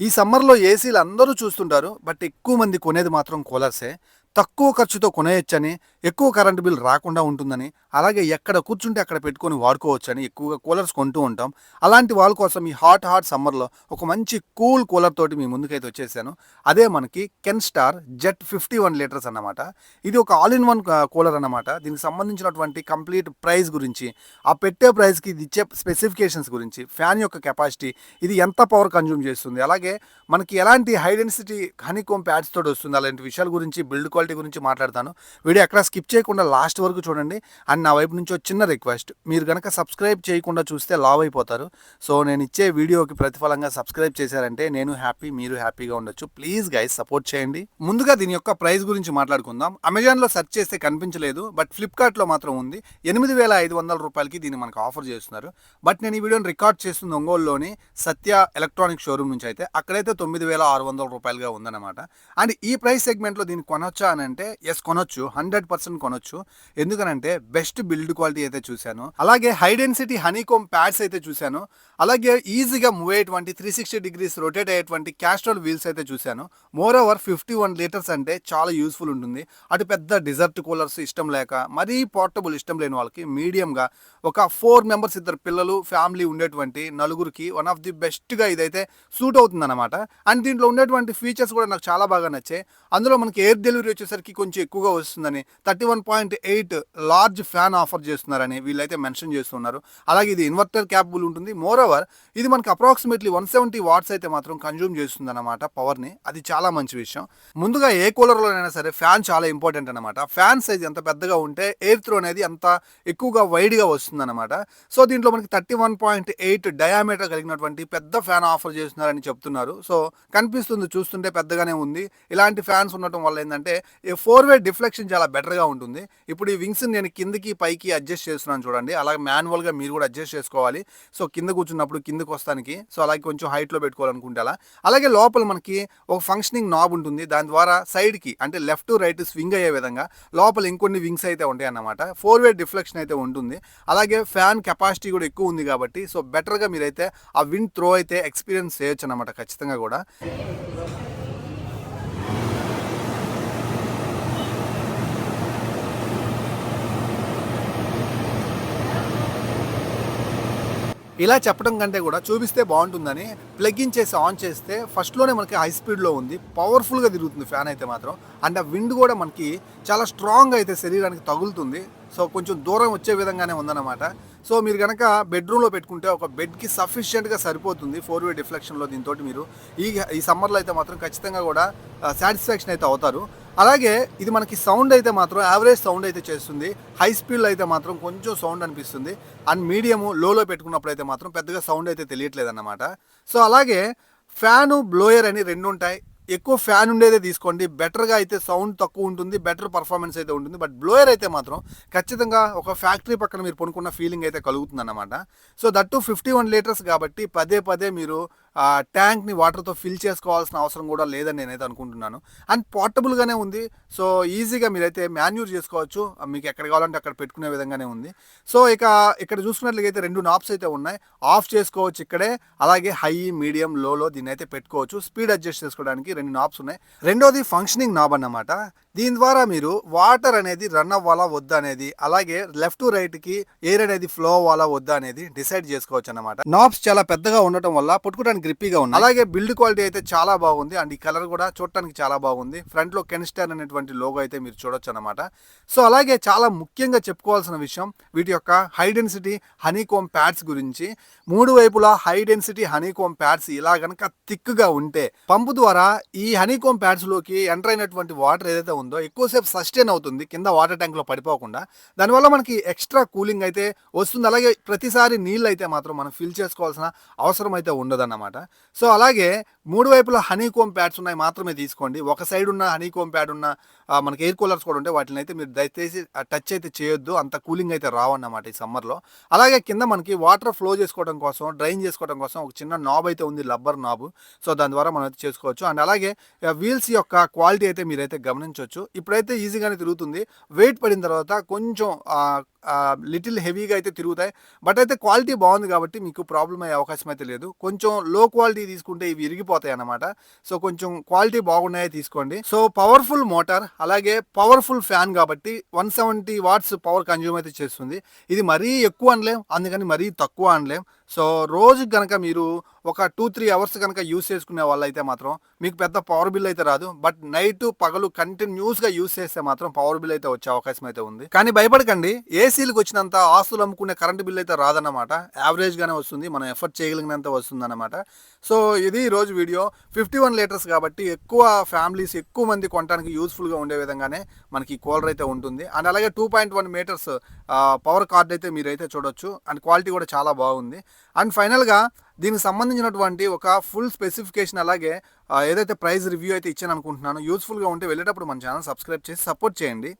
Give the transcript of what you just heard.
ఈ సమ్మర్లో ఏసీలు అందరూ చూస్తుంటారు బట్ ఎక్కువ మంది కొనేది మాత్రం కూలర్సే. తక్కువ ఖర్చుతో కొనేయచ్చని ఎక్కువ కరెంటు బిల్ రాకుండా ఉంటుందని అలాగే ఎక్కడ కూర్చుంటే అక్కడ పెట్టుకొని వాడుకోవచ్చని ఎక్కువగా కూలర్స్ కొంటూ ఉంటాం. అలాంటి వాళ్ళ కోసం ఈ హాట్ హాట్ సమ్మర్లో ఒక మంచి కూల్ కూలర్ తోటి మీ ముందుకైతే వచ్చేసాను. అదే మనకి Kenstar jet fifty one litres అన్నమాట. ఇది ఒక ఆల్ ఇన్ వన్ కూలర్ అన్నమాట. దీనికి సంబంధించినటువంటి కంప్లీట్ ప్రైస్ గురించి ఆ పెట్టే ప్రైస్కి ఇది ఇచ్చే స్పెసిఫికేషన్స్ గురించి ఫ్యాన్ యొక్క కెపాసిటీ ఇది ఎంత పవర్ కన్జ్యూమ్ చేస్తుంది అలాగే మనకి ఎలాంటి హై డెన్సిటీ హనీకోమ్ ప్యాడ్స్ తోటి వస్తుంది అలాంటి విషయాల గురించి బిల్డ్ క్వాలిటీ గురించి మాట్లాడతాను. వీడియో ఎక్కడ స్కిప్ చేయకుండా లాస్ట్ వరకు చూడండి. అండ్ నా వైపు నుంచి ఒక చిన్న రిక్వెస్ట్ మీరు కనుక సబ్స్క్రైబ్ చేయకుండా చూస్తే లావ్ అయిపోతారు. సో నేను ఇచ్చే వీడియోకి ప్రతిఫలంగా సబ్స్క్రైబ్ చేశారంటే నేను హ్యాపీ మీరు హ్యాపీగా ఉండొచ్చు. ప్లీజ్ గైస్ సపోర్ట్ చేయండి. ముందుగా దీని యొక్క ప్రైస్ గురించి మాట్లాడుకుందాం. అమెజాన్లో సెర్చ్ చేస్తే కనిపించలేదు. బట్ ఫ్లిప్కార్ట్లో మాత్రం ఉంది. ఎనిమిది వేల ఐదు వందల రూపాయలకి దీన్ని మనకు ఆఫర్ చేస్తున్నారు. బట్ నేను ఈ వీడియోని రికార్డ్ చేస్తుంది ఒంగోలులోని సత్య ఎలక్ట్రానిక్ షోరూమ్ నుంచి అయితే అక్కడైతే తొమ్మిది వేల ఆరు వందల రూపాయలుగా ఉందన్నమాట. అండ్ ఈ ప్రైస్ సెగ్మెంట్లో దీన్ని కొనొచ్చా అని అంటే ఎస్ కొనొచ్చు హండ్రెడ్ పర్సెంట్ కొనొచ్చు. ఎందుకనంటే బెస్ట్ బిల్డ్ క్వాలిటీ అయితే చూశాను. అలాగే హై డెన్సిటీ హనీకోమ్ ప్యాడ్స్ అయితే చూశాను. అలాగే ఈజీగా మూవ్ అయ్యేటువంటి త్రీ సిక్స్టీ డిగ్రీస్ రొటేట్ అయ్యేటువంటి క్యాస్ట్రోల్ వీల్స్ అయితే చూశాను. More over fifty one litres అంటే చాలా యూస్ఫుల్ ఉంటుంది. అటు పెద్ద డిజర్ట్ కూలర్స్ ఇష్టం లేక మరీ పోర్టబుల్ ఇష్టం లేని వాళ్ళకి మీడియంగా ఒక ఫోర్ మెంబర్స్ ఇద్దరు పిల్లలు ఫ్యామిలీ ఉండేటువంటి నలుగురికి వన్ ఆఫ్ ది బెస్ట్గా ఇదైతే సూట్ అవుతుందన్నమాట. అండ్ దీంట్లో ఉండేటువంటి ఫీచర్స్ కూడా నాకు చాలా బాగా నచ్చాయి. అందులో మనకి ఎయిర్ డెలివరీ వచ్చేసరికి కొంచెం ఎక్కువగా వస్తుందని thirty one point eight large fan offer చేస్తున్నారని వీళ్ళైతే మెన్షన్ చేస్తున్నారు. అలాగే ఇది ఇన్వర్టర్ క్యాపబుల్ ఉంటుంది. మోర్ ఓవర్ ఇది మనకి అప్రాక్సిమేట్లీ వన్ సెవెంటీ వాట్స్ అయితే మాత్రం కన్జ్యూమ్ చేస్తుంది అనమాట పవర్ని అది చాలా మంచి విషయం. ముందుగా ఏ కూలర్లోనైనా సరే ఫ్యాన్ చాలా ఇంపార్టెంట్ అనమాట ఫ్యాన్ సైజ్ ఎంత పెద్దగా ఉంటే ఎయిర్ త్రో అనేది అంత ఎక్కువగా వైడ్గా వస్తుంది అనమాట సో దీంట్లో మనకి thirty one point eight diameter కలిగినటువంటి పెద్ద ఫ్యాన్ ఆఫర్ చేస్తున్నారని చెప్తున్నారు. సో కనిపిస్తుంది చూస్తుంటే పెద్దగానే ఉంది. ఇలాంటి ఫ్యాన్స్ ఉండటం వల్ల ఏంటంటే ఈ ఫోర్ వే డిఫ్లెక్షన్ చాలా బెటర్గా ఉంటుంది. ఇప్పుడు ఈ వింగ్స్ నేను కిందకి పైకి అడ్జస్ట్ చేస్తున్నాను చూడండి. అలాగే మాన్యువల్గా మీరు కూడా అడ్జస్ట్ చేసుకోవాలి. సో కింద కూర్చున్నప్పుడు కిందకు వస్తానికి. సో అలాగే కొంచెం హైట్లో పెట్టుకోవాలనుకుంటే అలా. అలాగే లోపల మనకి ఒక ఫంక్షనింగ్ నాబ్ ఉంటుంది. దాని ద్వారా సైడ్కి అంటే లెఫ్ట్ రైట్ స్వింగ్ అయ్యే విధంగా లోపల ఇంకొన్ని వింగ్స్ అయితే ఉంటాయి అన్నమాట. ఫోర్ వే డిఫ్లెక్షన్ అయితే ఉంటుంది. అలాగే ఫ్యాన్ కెపాసిటీ కూడా ఎక్కువ ఉంది కాబట్టి సో బెటర్గా మీరైతే ఆ విండ్ త్రో అయితే ఎక్స్పీరియన్స్ చేయొచ్చు అనమాట ఖచ్చితంగా కూడా. ఇలా చెప్పడం కంటే కూడా చూపిస్తే బాగుంటుందని ప్లగ్ ఇన్ చేసి ఆన్ చేస్తే ఫస్ట్లోనే మనకి హై స్పీడ్లో ఉంది. పవర్ఫుల్గా తిరుగుతుంది ఫ్యాన్ అయితే మాత్రం. అండ్ ఆ విండ్ కూడా మనకి చాలా స్ట్రాంగ్ అయితే శరీరానికి తగులుతుంది. సో కొంచెం దూరం వచ్చే విధంగానే ఉందన్నమాట. సో మీరు కనుక బెడ్రూమ్లో పెట్టుకుంటే ఒక బెడ్కి సఫిషియెంట్గా సరిపోతుంది ఫోర్ వే డిఫ్లెక్షన్లో దీంతో మీరు. ఈ ఈ సమ్మర్లో అయితే మాత్రం ఖచ్చితంగా కూడా సాటిస్ఫాక్షన్ అయితే అవుతారు. అలాగే ఇది మనకి సౌండ్ అయితే మాత్రం యావరేజ్ సౌండ్ అయితే చేస్తుంది. హై స్పీడ్లో అయితే మాత్రం కొంచెం సౌండ్ అనిపిస్తుంది. అండ్ మీడియము లోలో పెట్టుకున్నప్పుడు అయితే మాత్రం పెద్దగా సౌండ్ అయితే తెలియట్లేదు అన్నమాట సో అలాగే ఫ్యాను బ్లోయర్ అని రెండు ఉంటాయి. ఎక్కువ ఫ్యాన్ ఉండేదే తీసుకోండి. బెటర్గా అయితే సౌండ్ తక్కువ ఉంటుంది బెటర్ పర్ఫార్మెన్స్ అయితే ఉంటుంది. బట్ బ్లోయర్ అయితే మాత్రం ఖచ్చితంగా ఒక ఫ్యాక్టరీ పక్కన మీరు కొనుక్కున్న ఫీలింగ్ అయితే కలుగుతుంది అన్నమాట so that fifty one litres కాబట్టి పదే పదే మీరు ట్యాంక్ని వాటర్తో ఫిల్ చేసుకోవాల్సిన అవసరం కూడా లేదని నేనైతే అనుకుంటున్నాను. అండ్ పోర్టబుల్గానే ఉంది. సో ఈజీగా మీరైతే మాన్యూర్ చేసుకోవచ్చు. మీకు ఎక్కడ కావాలంటే అక్కడ పెట్టుకునే విధంగానే ఉంది. సో ఇక ఇక్కడ చూసుకున్నట్లయితే రెండు నాబ్స్ అయితే ఉన్నాయి. ఆఫ్ చేసుకోవచ్చు ఇక్కడే. అలాగే హై మీడియం లోలో దీన్ని అయితే పెట్టుకోవచ్చు. స్పీడ్ అడ్జస్ట్ చేసుకోవడానికి రెండు నాబ్స్ ఉన్నాయి. రెండోది ఫంక్షనింగ్ నాబ్ అన్నమాట. దీని ద్వారా మీరు వాటర్ అనేది రన్ అవ్వాలా వద్దా అనేది అలాగే లెఫ్ట్ టు రైట్కి ఎయిర్ అనేది ఫ్లో అవ్వాలా వద్దా అనేది డిసైడ్ చేసుకోవచ్చు అనమాట నాబ్స్ చాలా పెద్దగా ఉండటం వల్ల పట్టుకోవడానికి గ్రిప్పీగా ఉంది అలాగే బిల్డ్ క్వాలిటీ అయితే చాలా బాగుంది. అండ్ ఈ కలర్ కూడా చూడటానికి చాలా బాగుంది. ఫ్రంట్లో కెన్స్టర్ అనేటువంటి లోగో అయితే మీరు చూడొచ్చు అనమాట సో అలాగే చాలా ముఖ్యంగా చెప్పుకోవాల్సిన విషయం వీటి యొక్క హై డెన్సిటీ హనీకోమ్ ప్యాడ్స్ గురించి. మూడు వైపులా హై డెన్సిటీ హనీకోమ్ ప్యాడ్స్ ఇలా గనక థిక్గా ఉంటే పంపు ద్వారా ఈ హనీకోమ్ ప్యాడ్స్లోకి ఎంటర్ అయినటువంటి వాటర్ ఏదైతే ఉందో ఎక్కువసేపు సస్టైన్ అవుతుంది కింద వాటర్ ట్యాంక్లో పడిపోకుండా. దానివల్ల మనకి ఎక్స్ట్రా కూలింగ్ అయితే వస్తుంది. అలాగే ప్రతిసారి నీళ్ళు అయితే మాత్రం మనం ఫిల్ చేసుకోవాల్సిన అవసరం అయితే ఉండదన్నమాట. సో అలాగే మూడు వైపులా హనీ కోమ్ ప్యాడ్స్ ఉన్నాయి మాత్రమే తీసుకోండి. ఒక సైడ్ ఉన్న హనీ కోమ్ ప్యాడ్ ఉన్న మనకి ఎయిర్ కూలర్స్ కూడా ఉంటాయి వాటిని అయితే మీరు దయచేసి టచ్ అయితే చేయొద్దు. అంత కూలింగ్ అయితే రావన్నమాట ఈ సమ్మర్లో అలాగే కింద మనకి వాటర్ ఫ్లో చేసుకోవడం కోసం డ్రైన్ చేసుకోవడం కోసం ఒక చిన్న నాబ్ అయితే ఉంది లబ్బర్ నాబ్ సో దాని ద్వారా మనం అయితే చేసుకోవచ్చు. అండ్ అలాగే వీల్స్ యొక్క క్వాలిటీ అయితే మీరైతే గమనించవచ్చు ఇప్పుడైతే ఈజీగానే తిరుగుతుంది. వెయిట్ పడిన తర్వాత కొంచెం లిటిల్ హెవీగా అయితే తిరుగుతాయి. బట్ అయితే క్వాలిటీ బాగుంది కాబట్టి మీకు ప్రాబ్లం అయ్యే అవకాశం అయితే లేదు. కొంచెం లో క్వాలిటీ తీసుకుంటే ఇవి విరిగిపోతాయి అన్నమాట. సో కొంచెం క్వాలిటీ బాగున్నాయే తీసుకోండి. సో పవర్ఫుల్ మోటార్ అలాగే పవర్ఫుల్ ఫ్యాన్ కాబట్టి one seventy watts power consume అయితే చేస్తుంది. ఇది మరీ ఎక్కువ అనలేం అందుకని మరీ తక్కువ అనలేం. సో రోజు కనుక మీరు ఒక టూ త్రీ అవర్స్ కనుక యూస్ చేసుకునే వాళ్ళైతే మాత్రం మీకు పెద్ద పవర్ బిల్ అయితే రాదు. బట్ నైట్ పగలు కంటిన్యూస్గా యూస్ చేస్తే మాత్రం పవర్ బిల్ అయితే వచ్చే అవకాశం అయితే ఉంది. కానీ భయపడకండి. ఏసీలకు వచ్చినంత ఆస్తులు అమ్ముకునే కరెంట్ బిల్ అయితే రాదన్నమాట. యావరేజ్గానే వస్తుంది. మనం ఎఫర్ట్ చేయగలిగినంత వస్తుంది అనమాట సో ఇది ఈ రోజు వీడియో ఫిఫ్టీ వన్ లీటర్స్ కాబట్టి ఎక్కువ ఫ్యామిలీస్ ఎక్కువ మంది కొనడానికి యూస్ఫుల్గా ఉండే విధంగానే మనకి కూలర్ అయితే ఉంటుంది. అండ్ అలాగే two point one metres power cord అయితే మీరైతే చూడొచ్చు. అండ్ క్వాలిటీ కూడా చాలా బాగుంది. అండ్ ఫైనల్గా దీనికి సంబంధించినటువంటి ఒక ఫుల్ స్పెసిఫికేషన్ అలాగే ఏదైతే ప్రైస్ రివ్యూ అయితే ఇచ్చాను అనుకుంటున్నాను యూస్ఫుల్గా ఉంటే వెళ్ళేటప్పుడు మన ఛానల్ సబ్స్క్రైబ్ చేసి సపోర్ట్ చేయండి.